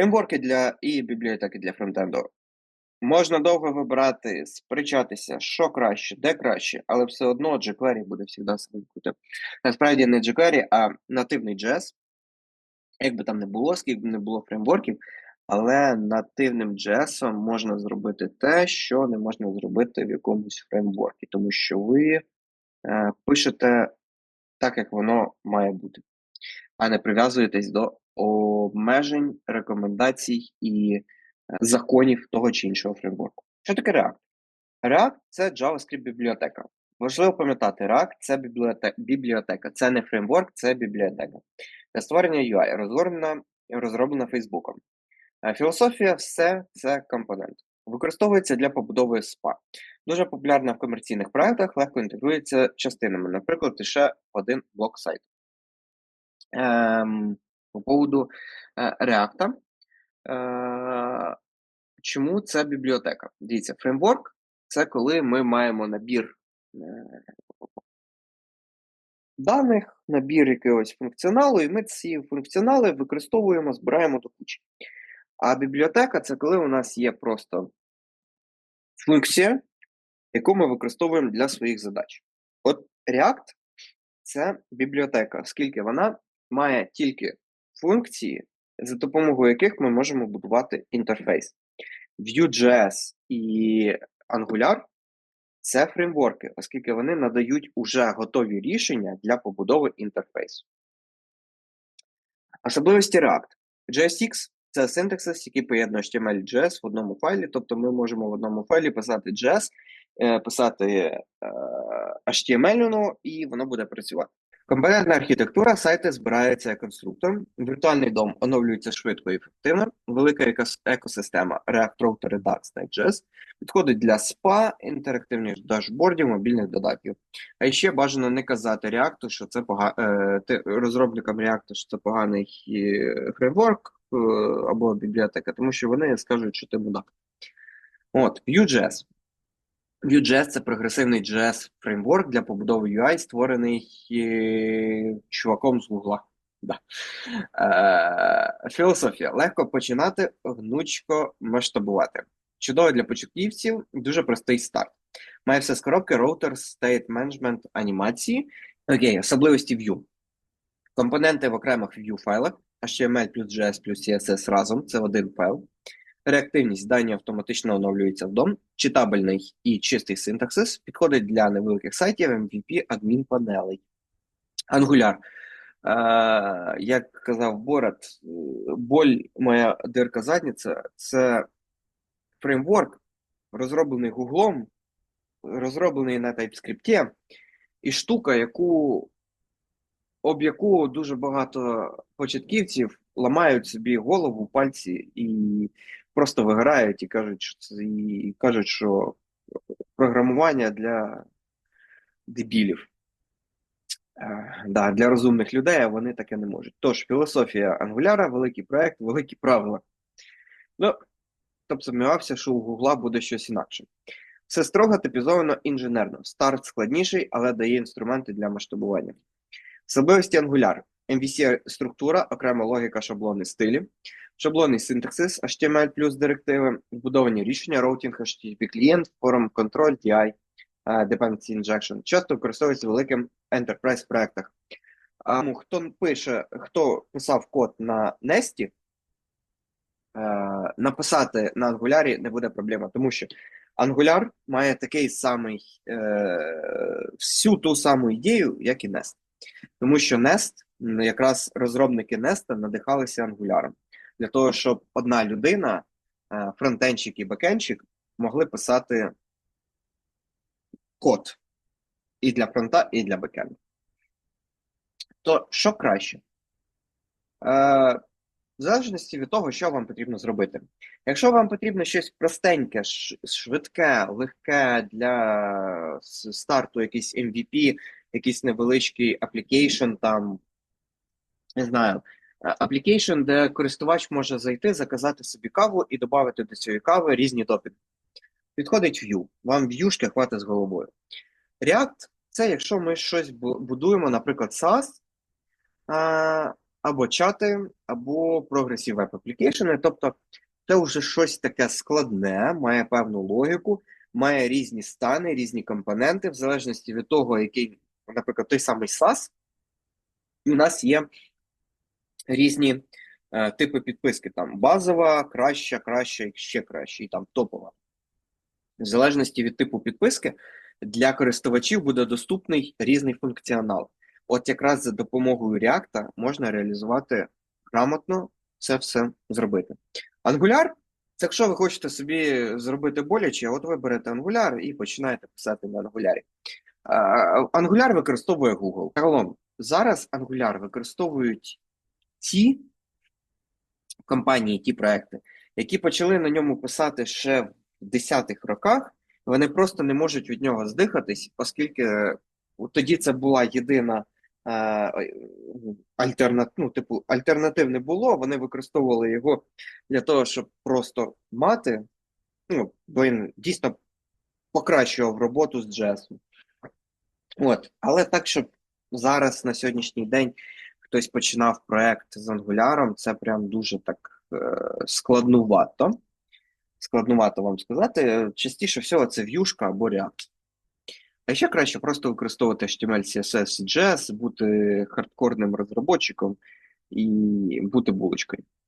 Фреймворки для і бібліотеки для фронтенду. Можна довго вибирати, сперечатися, що краще, де краще, але все одно jQuery буде завжди себе крутим. Насправді не jQuery, а нативний JS. Як би там не було, скільки б не було фреймворків, але нативним JS можна зробити те, що не можна зробити в якомусь фреймворкі, тому що ви е, пишете так, як воно має бути, а не прив'язуєтесь до обмежень, рекомендацій і е, законів того чи іншого фреймворку. Що таке React? React це JavaScript бібліотека. Важливо пам'ятати, React це бібліотека, це не фреймворк, це бібліотека. Для створення UI розроблена, розроблена Фейсбуком. Е, філософія все це компонент. Використовується для побудови SPA. Дуже популярна в комерційних проєктах, легко інтегрується частинами, наприклад, лише один блок сайту. Ем, по поводу е, React. Е, чому це бібліотека? Дивіться, фреймворк це коли ми маємо набір е, даних, набір якогось функціоналу, і ми ці функціонали використовуємо, збираємо до кучі. А бібліотека це коли у нас є просто функція, яку ми використовуємо для своїх задач. От React це бібліотека, оскільки вона має тільки функції, за допомогою яких ми можемо будувати інтерфейс. Vue.js і Angular це фреймворки, оскільки вони надають уже готові рішення для побудови інтерфейсу. Особливості React. JSX це синтаксис, який поєднує HTML і JS в одному файлі, тобто ми можемо в одному файлі писати JS, е, писати е, HTML, і воно буде працювати. Компонентна архітектура сайти збирається як конструктор, віртуальний дом оновлюється швидко і ефективно, велика екосистема React Router Redux Digest підходить для SPA, інтерактивних дашбордів, мобільних додатків. А ще бажано не казати React, що це пога... Е, розробникам React, що це поганий фреймворк е, або бібліотека, тому що вони скажуть, що ти мудак. От, Vue.js. Vue.js – це прогресивний JS фреймворк для побудови UI, створений е, чуваком з Гугла. Да. Е, Філософія. Легко починати, гнучко масштабувати. Чудово для початківців, дуже простий старт. Має все з коробки, роутер, state management, анімації. Окей, особливості Vue. Компоненти в окремих Vue файлах, HTML плюс JS плюс CSS разом це один файл. Реактивність дані автоматично оновлюється в дом, читабельний і чистий синтаксис, підходить для невеликих сайтів MVP адмінпанелей. Angular. Е, Як казав Борат, боль моя дирка задниця це фреймворк, розроблений Гуглом, розроблений на TypeScript, і штука, яку об яку дуже багато початківців ламають собі голову, пальці і просто виграють і кажуть, що це і кажуть, що програмування для дебілів. Е, да, Для розумних людей вони таке не можуть. Тож, філософія ангуляра, великий проект, великі правила. Ну, тобто сумнівався, що у Гугла буде щось інакше. Все строго типізовано інженерно. Старт складніший, але дає інструменти для масштабування. Особливості Angular. MVC структура, окрема логіка, шаблони стилі, шаблонний синтаксис, HTML плюс директиви, вбудовані рішення, роутінг, HTTP клієнт, форум контроль, DI, Dependency Injection. Часто використовується в великих enterprise проектах. А, хто пише, хто писав код на е, написати на Angular не буде проблема, тому що Angular має такий самий е, всю ту саму ідею, як і Nest. Тому що Nest, якраз розробники Nest надихалися Angular для того, щоб одна людина, е, фронтенщик і бекенщик, могли писати код і для фронта, і для бекенду. То що краще? Е, в залежності від того, що вам потрібно зробити. Якщо вам потрібно щось простеньке, швидке, легке для старту, якийсь MVP, якийсь невеличкий application, там, не знаю, application, де користувач може зайти, заказати собі каву і додати до цієї кави різні допіти. Підходить Vue. Вам в'юшки хватить з головою. React це якщо ми щось будуємо, наприклад, SaaS, або чати, або Progressive Web Application. Тобто це вже щось таке складне, має певну логіку, має різні стани, різні компоненти, в залежності від того, який, наприклад, той самий SAS, у нас є різні е, типи підписки. Там базова, краща, краща і ще краще, і там топова. В залежності від типу підписки для користувачів буде доступний різний функціонал. От якраз за допомогою React можна реалізувати грамотно це все зробити. Angular це якщо ви хочете собі зробити боляче, от ви берете Angular і починаєте писати на Angular. Е, Angular використовує Google. Загалом, зараз Angular використовують ті компанії, ті проекти, які почали на ньому писати ще в 10-х роках, вони просто не можуть від нього здихатись, оскільки е, тоді це була єдина е, альтернат, ну, типу, альтернатив не було. Вони використовували його для того, щоб просто мати. Ну, бо він дійсно покращував роботу з JS. От, але так, щоб зараз на сьогоднішній день хтось починав проект з ангуляром, це прям дуже так е, складнувато. Складнувато вам сказати. Частіше всього це в'юшка або React. А ще краще просто використовувати HTML, CSS, JS, бути хардкорним розробочиком і бути булочкою.